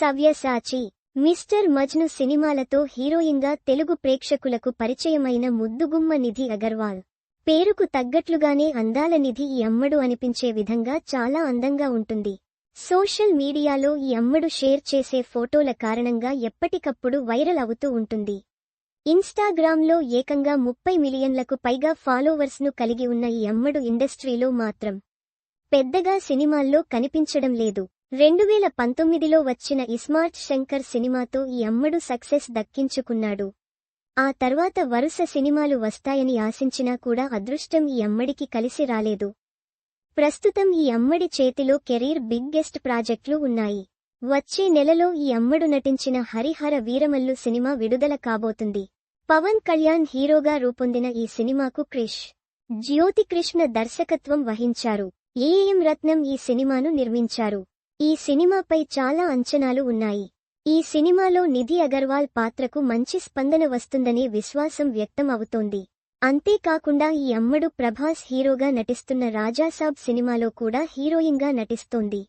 Savyasachi. Mister Majnu సినిమాలతో హీరోయిన్గా తెలుగు ప్రేక్షకులకు పరిచయమైన ముద్దుగుమ్మ నిధి అగర్వాల్. పేరుకు తగ్గట్లుగానే అందాల నిధి ఈ అమ్మడు అనిపించే విధంగా చాలా అందంగా ఉంటుంది. సోషల్ మీడియాలో ఈ అమ్మడు షేర్ చేసే ఫోటోల కారణంగా ఎప్పటికప్పుడు వైరల్ అవుతూ ఉంటుంది. ఇన్స్టాగ్రామ్లో ఏకంగా ముప్పై మిలియన్లకు పైగా ఫాలోవర్స్ను కలిగి ఉన్న ఈ అమ్మడు ఇండస్ట్రీలో మాత్రం పెద్దగా సినిమాల్లో కనిపించడం లేదు. రెండు వేల పంతొమ్మిదిలో వచ్చిన ఇస్మార్ట్ శంకర్ సినిమాతో ఈ అమ్మడు సక్సెస్ దక్కించుకున్నాడు. ఆ తర్వాత వరుస సినిమాలు వస్తాయని ఆశించినా కూడా అదృష్టం ఈ అమ్మడికి కలిసి రాలేదు. ప్రస్తుతం ఈ అమ్మడి చేతిలో కెరీర్ బిగ్గెస్ట్ ప్రాజెక్టులు ఉన్నాయి. వచ్చే నెలలో ఈ అమ్మడు నటించిన హరిహర వీరమల్లు సినిమా విడుదల కాబోతుంది. పవన్ కళ్యాణ్ హీరోగా రూపొందిన ఈ సినిమాకు క్రిష్ జ్యోతికృష్ణ దర్శకత్వం వహించారు. ఏఎం రత్నం ఈ సినిమాను నిర్మించారు. ఈ సినిమాపై చాలా అంచనాలు ఉన్నాయి. ఈ సినిమాలో నిధి అగర్వాల్ పాత్రకు మంచి స్పందన వస్తుందనే విశ్వాసం వ్యక్తం అవుతోంది అంతేకాకుండా ఈ అమ్మడు ప్రభాస్ హీరోగా నటిస్తున్న రాజాసాబ్ సినిమాలో కూడా హీరోయిన్గా నటిస్తోంది.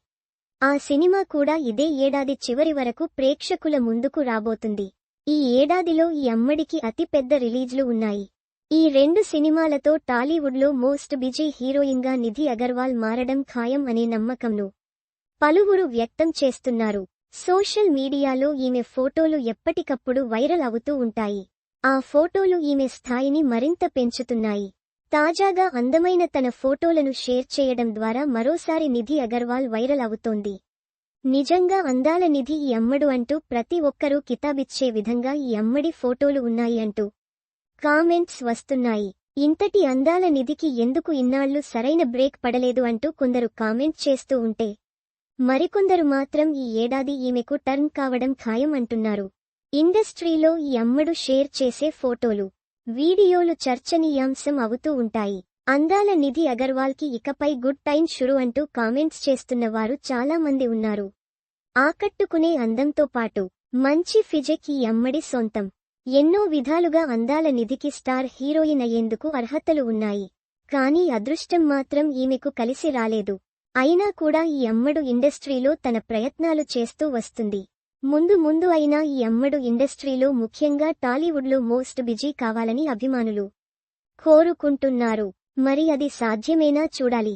ఆ సినిమా కూడా ఇదే ఏడాది చివరి వరకు ప్రేక్షకుల ముందుకు రాబోతుంది. ఈ ఏడాదిలో ఈ అమ్మడికి అతి పెద్ద రిలీజ్లు ఉన్నాయి. ఈ రెండు సినిమాలతో టాలీవుడ్లో మోస్ట్ బిజీ హీరోయిన్గా నిధి అగర్వాల్ మారడం ఖాయం అనే నమ్మకంను పలువురు వ్యక్తం చేస్తున్నారు. సోషల్ మీడియాలో ఈమె ఫోటోలు ఎప్పటికప్పుడు వైరల్ అవుతూ ఉంటాయి. ఆ ఫోటోలు ఈమె స్థాయిని మరింత పెంచుతున్నాయి. తాజాగా అందమైన తన ఫోటోలను షేర్ చేయడం ద్వారా మరోసారి నిధి అగర్వాల్ వైరల్ అవుతోంది. నిజంగా అందాల నిధి ఈ అమ్మడు అంటూ ప్రతి ఒక్కరూ కితాబిచ్చే విధంగా ఈ అమ్మడి ఫోటోలు ఉన్నాయి అంటూ కామెంట్స్ వస్తున్నాయి. ఇంతటి అందాల నిధికి ఎందుకు ఇన్నాళ్ళు సరైన బ్రేక్ పడలేదు అంటూ కొందరు కామెంట్ చేస్తూ ఉంటే మరికొందరు మాత్రం ఈ ఏడాది ఈమెకు టర్న్ కావడం ఖాయం అంటున్నారు. ఇండస్ట్రీలో ఈ అమ్మడు షేర్ చేసే ఫోటోలు వీడియోలు చర్చనీయాంశం అవుతూ ఉంటాయి. అందాల నిధి అగర్వాల్కి ఇకపై గుడ్ టైం షురు అంటూ కామెంట్స్ చేస్తున్న వారు చాలా మంది ఉన్నారు. ఆకట్టుకునే అందంతో పాటు మంచి ఫిజెక్ ఈ అమ్మడి సొంతం. ఎన్నో విధాలుగా అందాల నిధికి స్టార్ హీరోయిన్ అయ్యేందుకు అర్హతలు ఉన్నాయి. కానీ అదృష్టం మాత్రం ఈమెకు కలిసి రాలేదు. అయినా కూడా ఈ అమ్మడు ఇండస్ట్రీలో తన ప్రయత్నాలు చేస్తూ వస్తుంది. ముందు ముందు అయినా ఈ అమ్మడు ఇండస్ట్రీలో ముఖ్యంగా టాలీవుడ్లో మోస్ట్ బిజీ కావాలని అభిమానులు కోరుకుంటున్నారు. మరి అది సాధ్యమేనా చూడాలి.